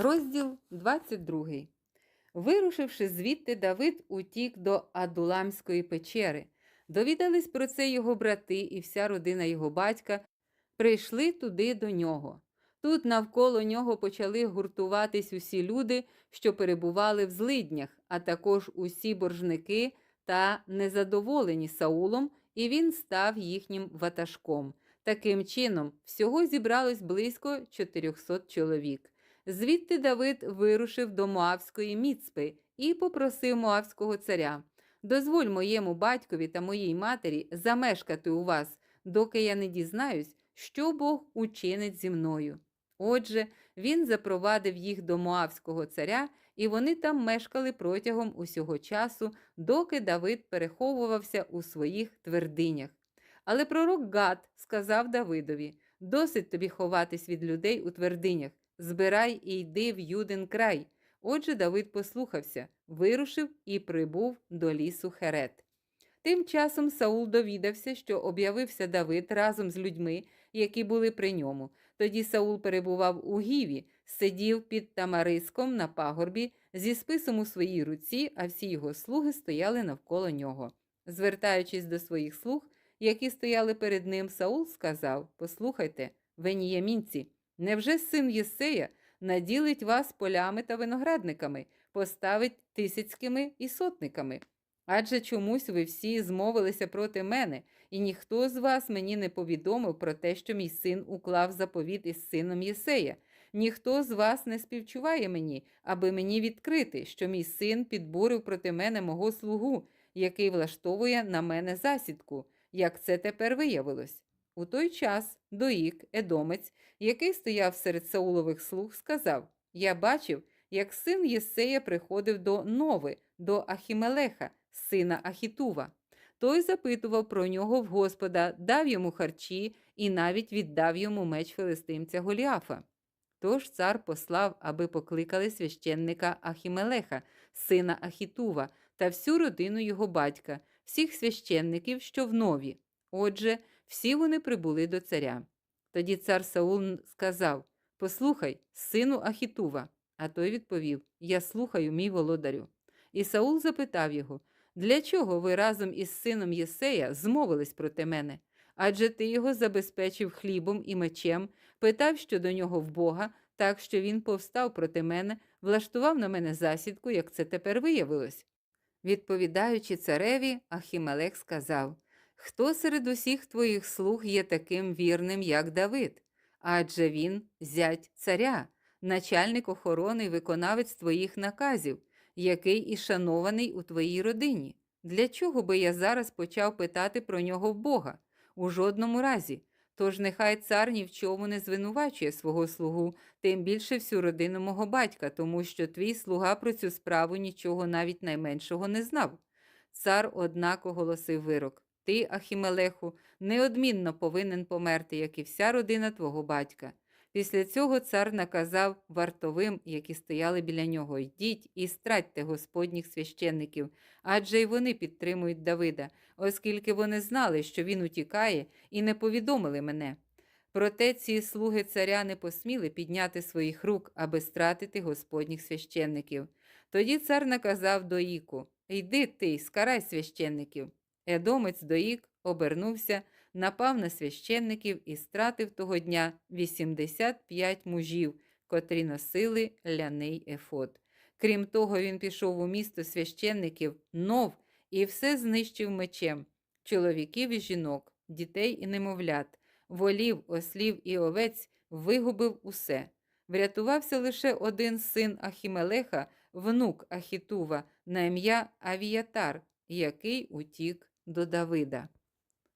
Розділ 22. Вирушивши звідти, Давид утік до Адуламської печери. Довідались про це його брати і вся родина його батька, прийшли туди до нього. Тут навколо нього почали гуртуватись усі люди, що перебували в злиднях, а також усі боржники та незадоволені Саулом, і він став їхнім ватажком. Таким чином, всього зібралось близько 400 чоловік. Звідти Давид вирушив до Моавської міцпи і попросив Моавського царя: Дозволь моєму батькові та моїй матері замешкати у вас, доки я не дізнаюсь, що Бог учинить зі мною. Отже, він запровадив їх до Моавського царя, і вони там мешкали протягом усього часу, доки Давид переховувався у своїх твердинях. Але пророк Гад сказав Давидові: досить тобі ховатись від людей у твердинях, збирай і йди в Юдин край. Отже, Давид послухався, вирушив і прибув до лісу Херет. Тим часом Саул довідався, що об'явився Давид разом з людьми, які були при ньому. Тоді Саул перебував у гіві, сидів під тамариском на пагорбі зі списом у своїй руці, а всі його слуги стояли навколо нього. Звертаючись до своїх слуг, які стояли перед ним, Саул сказав: Послухайте, веніямінці, невже син Єсея наділить вас полями та виноградниками, поставить тисяцькими і сотниками? Адже чомусь ви всі змовилися проти мене, і ніхто з вас мені не повідомив про те, що мій син уклав заповіт із сином Єсея. Ніхто з вас не співчуває мені, аби мені відкрити, що мій син підбурив проти мене мого слугу, який влаштовує на мене засідку, як це тепер виявилось. У той час Доїк, едомець, який стояв серед Саулових слуг, сказав: Я бачив, як син Єсея приходив до Нови, до Ахімелеха, сина Ахітува. Той запитував про нього в Господа, дав йому харчі і навіть віддав йому меч филистимця Голіафа. Тож цар послав, аби покликали священника Ахімелеха, сина Ахітува, та всю родину його батька, всіх священників, що в нові. Отже, всі вони прибули до царя. Тоді цар Саул сказав: Послухай, сину Ахітува. А той відповів: Я слухаю, мій володарю. І Саул запитав його: Для чого ви разом із сином Єсея змовились проти мене? Адже ти його забезпечив хлібом і мечем, питав щодо нього в Бога, так що він повстав проти мене, влаштував на мене засідку, як це тепер виявилось. Відповідаючи цареві, Ахімелех сказав: Хто серед усіх твоїх слуг є таким вірним, як Давид? Адже він зять царя, начальник охорони і виконавець твоїх наказів, який і шанований у твоїй родині. Для чого би я зараз почав питати про нього в Бога? У жодному разі. Тож нехай цар ні в чому не звинувачує свого слугу, тим більше всю родину мого батька, тому що твій слуга про цю справу нічого навіть найменшого не знав. Цар, однак, оголосив вирок Ти, Ахімелеху, неодмінно повинен померти, як і вся родина твого батька. Після цього цар наказав вартовим, які стояли біля нього, йдіть і стратьте господніх священників, адже й вони підтримують Давида, оскільки вони знали, що він утікає, і не повідомили мене. Проте ці слуги царя не посміли підняти своїх рук, аби стратити господніх священників. Тоді цар наказав Доїку Йди ти, скарай священників. Едомець Доїк обернувся напав на священників і стратив того дня 85 мужів, котрі носили ляний ефод. Крім того, він пішов у місто священників нов і все знищив мечем чоловіків і жінок, дітей і немовлят, волів, ослів і овець вигубив усе. Врятувався лише один син Ахімелеха, внук Ахітува, на ім'я Авіятар, який утік до Давида.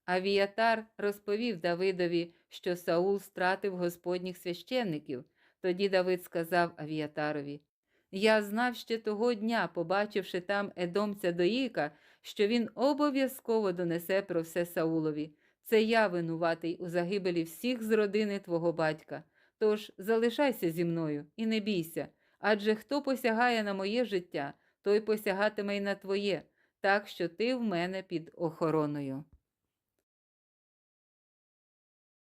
Авіатар розповів Давидові, що Саул стратив господніх священників. Тоді Давид сказав Авіатарові: Я знав ще того дня, побачивши там едомця Доїка, що він обов'язково донесе про все Саулові. Це я винуватий у загибелі всіх з родини твого батька. Тож залишайся зі мною і не бійся. Адже хто посягає на моє життя, той посягатиме й на твоє, так що ти в мене під охороною.